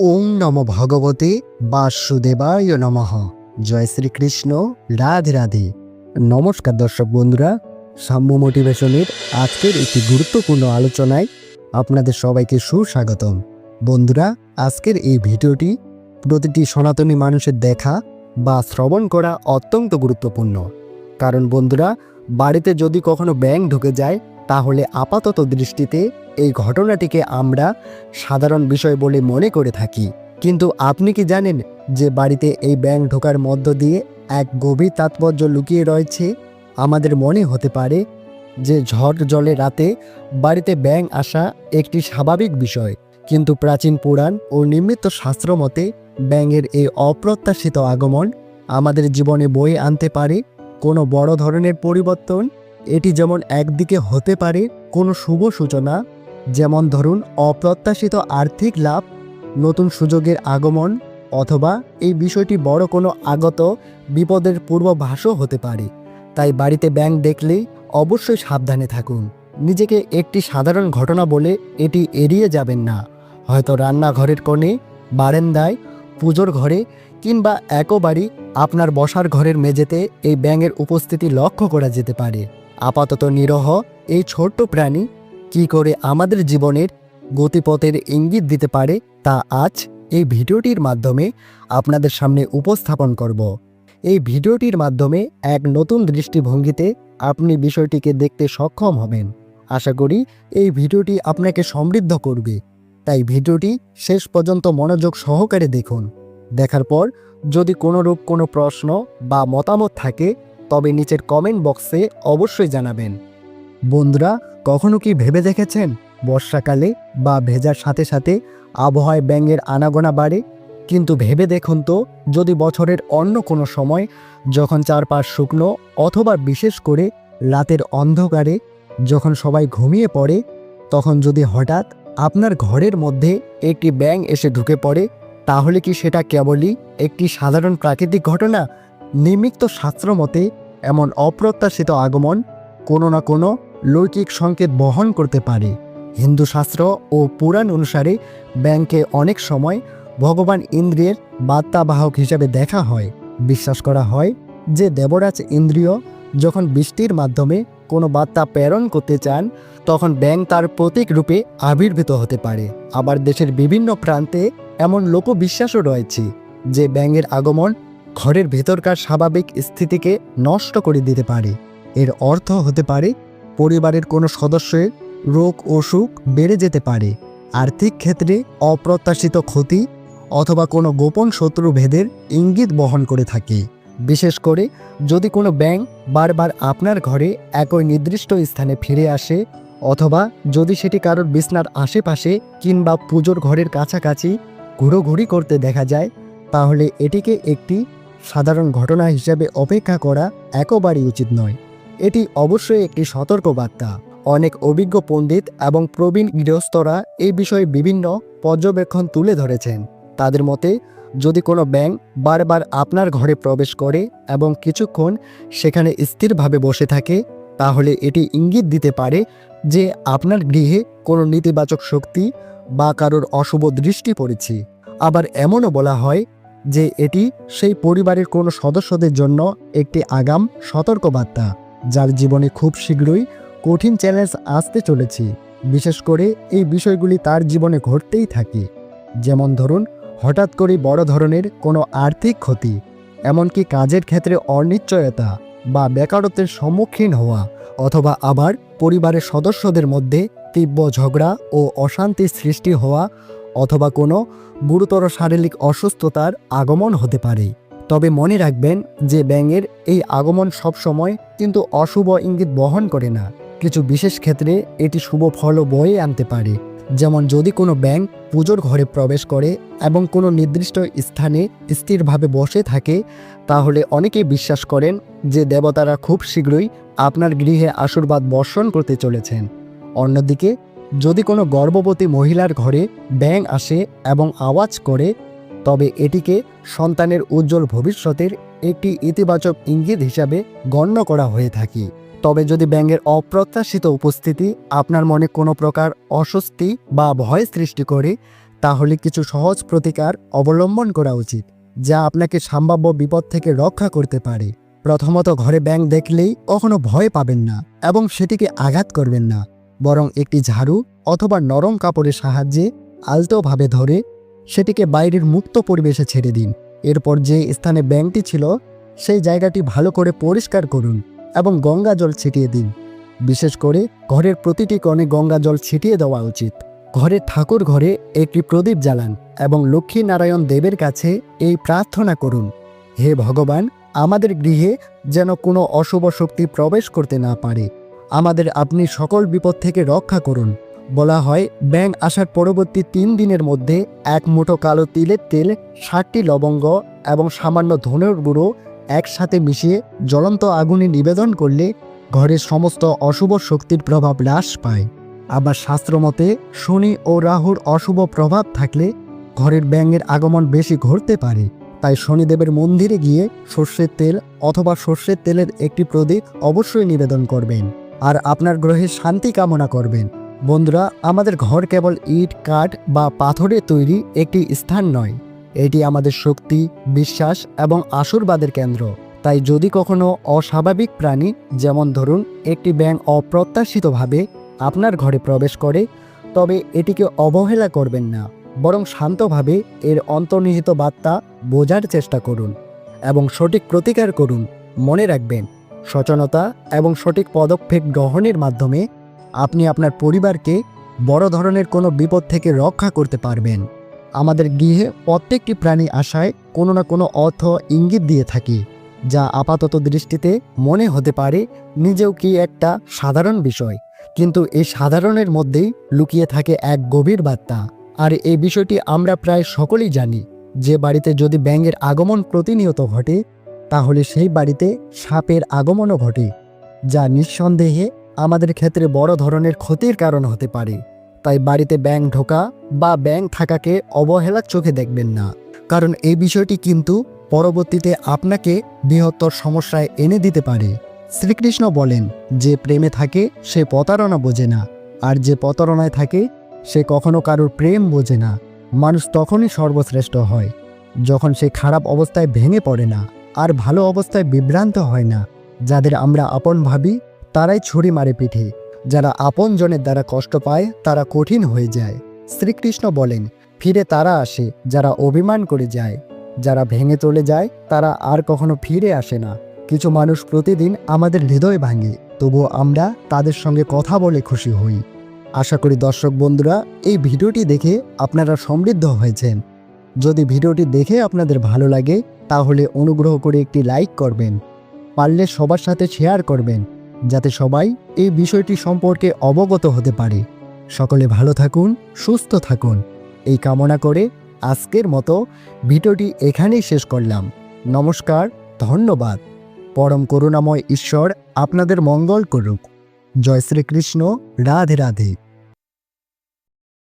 ওং নম ভগবতে বাসুদেবায় নমঃ। জয় শ্রীকৃষ্ণ, রাধে রাধে। নমস্কার দর্শক বন্ধুরা, সাম্য মোটিভেশনের আজকের একটি গুরুত্বপূর্ণ আলোচনায় আপনাদের সবাইকে সুস্বাগতম। বন্ধুরা, আজকের এই ভিডিওটি প্রতিটি সনাতনী মানুষের দেখা বা শ্রবণ করা অত্যন্ত গুরুত্বপূর্ণ। কারণ বন্ধুরা, বাড়িতে যদি কখনো ব্যাং ঢুকে যায় তাহলে আপাতত দৃষ্টিতে এই ঘটনাটিকে আমরা সাধারণ বিষয় বলে মনে করে থাকি। কিন্তু আপনি কি জানেন যে বাড়িতে এই ব্যাং ঢোকার মধ্য দিয়ে এক গভীর তাৎপর্য লুকিয়ে রয়েছে? আমাদের মনে হতে পারে যে ঝড় জলে রাতে বাড়িতে ব্যাং আসা একটি স্বাভাবিক বিষয়। কিন্তু প্রাচীন পুরাণ ও নিমিত্ত শাস্ত্র মতে ব্যাঙের এই অপ্রত্যাশিত আগমন আমাদের জীবনে বয়ে আনতে পারে কোনো বড় ধরনের পরিবর্তন এটি যেমন একদিকে হতে পারে কোনো শুভ সূচনা, যেমন ধরুন অপ্রত্যাশিত আর্থিক লাভ, নতুন সুযোগের আগমন, অথবা এই বিষয়টি বড় কোনো আগত বিপদের পূর্বভাসও হতে পারে। তাই বাড়িতে ব্যাংক দেখলেই অবশ্যই সাবধানে থাকুন। নিজেকে একটি সাধারণ ঘটনা বলে এটি এড়িয়ে যাবেন না। হয়তো রান্নাঘরের কোণে, বারান্দায়, পুজোর ঘরে, কিংবা একবারই আপনার বসার ঘরের মেঝেতে এই ব্যাঙের উপস্থিতি লক্ষ্য করা যেতে পারে। আপাতত নিরহ এই ছোট্ট প্রাণী কি করে আমাদের জীবনের গতিপথের ইঙ্গিত দিতে পারে তা আজ এই ভিডিওটির মাধ্যমে আপনাদের সামনে উপস্থাপন করব। এই ভিডিওটির মাধ্যমে এক নতুন দৃষ্টিভঙ্গিতে আপনি বিষয়টিকে দেখতে সক্ষম হবেন। আশা করি এই ভিডিওটি আপনাকে সমৃদ্ধ করবে। তাই ভিডিওটি শেষ পর্যন্ত মনোযোগ সহকারে দেখুন। দেখার পর যদি কোনোরূপ কোনো প্রশ্ন বা মতামত থাকে তবে নিচের কমেন্ট বক্সে অবশ্যই জানাবেন। বন্ধুরা, কখনো কি ভেবে দেখেছেন বর্ষাকালে বা ভেজার সাথে সাথে আবহাওয়ায় ব্যাঙের আনাগোনা বাড়ে? কিন্তু ভেবে দেখুন তো, যদি বছরের অন্য কোনো সময় যখন চারপাশ শুকনো অথবা বিশেষ করে রাতের অন্ধকারে যখন সবাই ঘুমিয়ে পড়ে, তখন যদি হঠাৎ আপনার ঘরের মধ্যে একটি ব্যাঙ এসে ঢুকে পড়ে, তাহলে কি সেটা কেবলই একটি সাধারণ প্রাকৃতিক ঘটনা? নিমিত্ত শাস্ত্র মতে এমন অপ্রত্যাশিত আগমন কোনো না কোনো লৌকিক সংকেত বহন করতে পারে। হিন্দু শাস্ত্র ও পুরাণ অনুসারে ব্যাংকে অনেক সময় ভগবান ইন্দ্রের বার্তাবাহক হিসাবে দেখা হয়। বিশ্বাস করা হয় যে দেবরাজ ইন্দ্রিয় যখন বৃষ্টির মাধ্যমে কোনো বার্তা প্রেরণ করতে চান, তখন ব্যাংক তার প্রতীক রূপে আবির্ভূত হতে পারে। আবার দেশের বিভিন্ন প্রান্তে এমন লোকবিশ্বাসও রয়েছে যে ব্যাঙের আগমন ঘরের ভেতরকার স্বাভাবিক স্থিতিকে নষ্ট করে দিতে পারে। এর অর্থ হতে পারে, পরিবারের কোনো সদস্যের রোগ অসুখ বেড়ে যেতে পারে। আর্থিক ক্ষেত্রে অপ্রত্যাশিত ক্ষতি অথবা কোনো গোপন শত্রু ভেদের ইঙ্গিত বহন করে থাকে। বিশেষ করে যদি কোনো ব্যাঙ বারবার আপনার ঘরে একই নির্দিষ্ট স্থানে ফিরে আসে অথবা যদি সেটি কারোর বিছনার আশেপাশে কিংবা পুজোর ঘরের কাছাকাছি ঘুরোঘুরি করতে দেখা যায়, তাহলে এটিকে একটি সাধারণ ঘটনা হিসেবে অপেক্ষা করা একেবারেই উচিত নয়। এটি অবশ্যই একটি সতর্ক বার্তা অনেক অভিজ্ঞ পণ্ডিত এবং প্রবীণ গৃহস্থরা এই বিষয়ে বিভিন্ন পর্যবেক্ষণ তুলে ধরেছেন। তাদের মতে, যদি কোনো ব্যাঙ বারবার আপনার ঘরে প্রবেশ করে এবং কিছুক্ষণ সেখানে স্থিরভাবে বসে থাকে, তাহলে এটি ইঙ্গিত দিতে পারে যে আপনার গৃহে কোনো নেতিবাচক শক্তি বা কারোর অশুভ দৃষ্টি পড়েছে। আবার এমনও বলা হয় যে এটি সেই পরিবারের কোনো সদস্যদের জন্য একটি আগাম সতর্কবার্তা, যার জীবনে খুব শীঘ্রই কঠিন চ্যালেঞ্জ আসতে চলেছে। বিশেষ করে এই বিষয়গুলি তার জীবনে ঘটতেই থাকে। যেমন ধরুন, হঠাৎ করে বড় ধরনের কোনো আর্থিক ক্ষতি, এমনকি কাজের ক্ষেত্রে অনিশ্চয়তা বা বেকারত্বের সম্মুখীন হওয়া, অথবা আবার পরিবারের সদস্যদের মধ্যে তীব্র ঝগড়া ও অশান্তির সৃষ্টি হওয়া অথবা কোনো গুরুতর শারীরিক অসুস্থতার আগমন হতে পারে। তবে মনে রাখবেন যে ব্যাঙের এই আগমন সবসময় কিন্তু অশুভ ইঙ্গিত বহন করে না। কিছু বিশেষ ক্ষেত্রে এটি শুভ ফলও বয়ে আনতে পারে। যেমন যদি কোনো ব্যাঙ পুজোর ঘরে প্রবেশ করে এবং কোনো নির্দিষ্ট স্থানে স্থিরভাবে বসে থাকে, তাহলে অনেকেই বিশ্বাস করেন যে দেবতারা খুব শীঘ্রই আপনার গৃহে আশীর্বাদ বর্ষণ করতে চলেছেন। অন্যদিকে যদি কোনো গর্ভবতী মহিলার ঘরে ব্যাঙ আসে এবং আওয়াজ করে, তবে এটিকে সন্তানের উজ্জ্বল ভবিষ্যতের একটি ইতিবাচক ইঙ্গিত হিসাবে গণ্য করা হয়ে থাকে। তবে যদি ব্যাঙের অপ্রত্যাশিত উপস্থিতি আপনার মনে কোনো প্রকার অস্বস্তি বা ভয় সৃষ্টি করে, তাহলে কিছু সহজ প্রতিকার অবলম্বন করা উচিত, যা আপনাকে সম্ভাব্য বিপদ থেকে রক্ষা করতে পারে। প্রথমত, ঘরে ব্যাঙ দেখলেই কখনো ভয় পাবেন না এবং সেটিকে আঘাত করবেন না। বরং একটি ঝাড়ু অথবা নরম কাপড়ের সাহায্যে আলতোভাবে ধরে সেটিকে বাইরের মুক্ত পরিবেশে ছেড়ে দিন। এরপর যে স্থানে ব্যাংকটি ছিল, সেই জায়গাটি ভালো করে পরিষ্কার করুন এবং গঙ্গা জল ছিটিয়ে দিন। বিশেষ করে ঘরের প্রতিটি কোণে গঙ্গা জল ছিটিয়ে দেওয়া উচিত। ঘরের ঠাকুর ঘরে একটি প্রদীপ জ্বালান এবং লক্ষ্মী নারায়ণ দেবের কাছে এই প্রার্থনা করুন, হে ভগবান, আমাদের গৃহে যেন কোনো অশুভ শক্তি প্রবেশ করতে না পারে। আমাদের আপনি সকল বিপদ থেকে রক্ষা করুন। বলা হয় ব্যাং আসার পরবর্তী তিন দিনের মধ্যে এক মুঠো কালো তিলের তেল, ষাটটি লবঙ্গ এবং সামান্য ধনের গুঁড়ো একসাথে মিশিয়ে জ্বলন্ত আগুনে নিবেদন করলে ঘরের সমস্ত অশুভ শক্তির প্রভাব হ্রাস পায়। আবার শাস্ত্রমতে শনি ও রাহুর অশুভ প্রভাব থাকলে ঘরের ব্যাঙের আগমন বেশি ঘটতে পারে। তাই শনিদেবের মন্দিরে গিয়ে সর্ষের তেল অথবা সর্ষের তেলের একটি প্রদীপ অবশ্যই নিবেদন করবেন। আর আপনার গ্রহে শান্তি কামনা করবেন। বন্ধুরা, আমাদের ঘর কেবল ইট, কাঠ বা পাথরের তৈরি একটি স্থান নয়। এটি আমাদের শক্তি, বিশ্বাস এবং আশীর্বাদের কেন্দ্র। তাই যদি কখনো অস্বাভাবিক প্রাণী, যেমন ধরুন একটি ব্যাঙ অপ্রত্যাশিতভাবে আপনার ঘরে প্রবেশ করে, তবে এটিকে অবহেলা করবেন না, বরং শান্তভাবে এর অন্তর্নিহিত বার্তা বোঝার চেষ্টা করুন এবং সঠিক প্রতিকার করুন, মনে রাখবেন। সচেতনতা এবং সঠিক পদক্ষেপ গ্রহণের মাধ্যমে আপনি আপনার পরিবারকে বড় ধরনের কোনো বিপদ থেকে রক্ষা করতে পারবেন। আমাদের গৃহে প্রত্যেকটি প্রাণী আশায় কোনো না কোনো অর্থ ইঙ্গিত দিয়ে থাকে, যা আপাতত দৃষ্টিতে মনে হতে পারে নিজেও কি একটা সাধারণ বিষয়। কিন্তু এই সাধারণের মধ্যেই লুকিয়ে থাকে এক গভীর বার্তা। আর এই বিষয়টি আমরা প্রায় সকলেই জানি, যে বাড়িতে যদি ব্যাঙের আগমন প্রতিনিয়ত ঘটে তাহলে সেই বাড়িতে সাপের আগমনও ঘটে, যা নিঃসন্দেহে আমাদের ক্ষেত্রে বড় ধরনের ক্ষতির কারণ হতে পারে। তাই বাড়িতে ব্যাং ঢোকা বা ব্যাং থাকাকে অবহেলার চোখে দেখবেন না। কারণ এই বিষয়টি কিন্তু পরবর্তীতে আপনাকে বৃহত্তর সমস্যায় এনে দিতে পারে। শ্রীকৃষ্ণ বলেন, যে প্রেমে থাকে, সে প্রতারণা বোঝে না। আর যে প্রতারণায় থাকে, সে কখনো কারোর প্রেম বোঝে না। মানুষ তখনই সর্বশ্রেষ্ঠ হয়, যখন সে খারাপ অবস্থায় ভেঙে পড়ে না। আর ভালো অবস্থায় বিভ্রান্ত হয় না। যাদের আমরা আপন ভাবি, তারাই ছুরি মারে পিঠে। যারা আপন জনের দ্বারা কষ্ট পায়, তারা কঠিন হয়ে যায়। শ্রীকৃষ্ণ বলেন, ফিরে তারা আসে, যারা অভিমান করে যায়। যারা ভেঙে চলে যায়, তারা আর কখনো ফিরে আসে না। কিছু মানুষ প্রতিদিন আমাদের হৃদয় ভাঙে, তবুও আমরা তাদের সঙ্গে কথা বলে খুশি হই। আশা করি দর্শক বন্ধুরা, এই ভিডিওটি দেখে আপনারা সমৃদ্ধ হয়েছেন। যদি ভিডিওটি দেখে আপনাদের ভালো লাগে তাহলে অনুগ্রহ করে একটি লাইক করবেন। পারলে সবার সাথে শেয়ার করবেন, যাতে সবাই এই বিষয়টি সম্পর্কে অবগত হতে পারে। সকলে ভালো থাকুন, সুস্থ থাকুন। এই কামনা করে আজকের মতো ভিডিওটি এখানেই শেষ করলাম। নমস্কার, ধন্যবাদ। পরম করুণাময় ঈশ্বর আপনাদের মঙ্গল করুক। জয় শ্রীকৃষ্ণ, রাধে রাধে।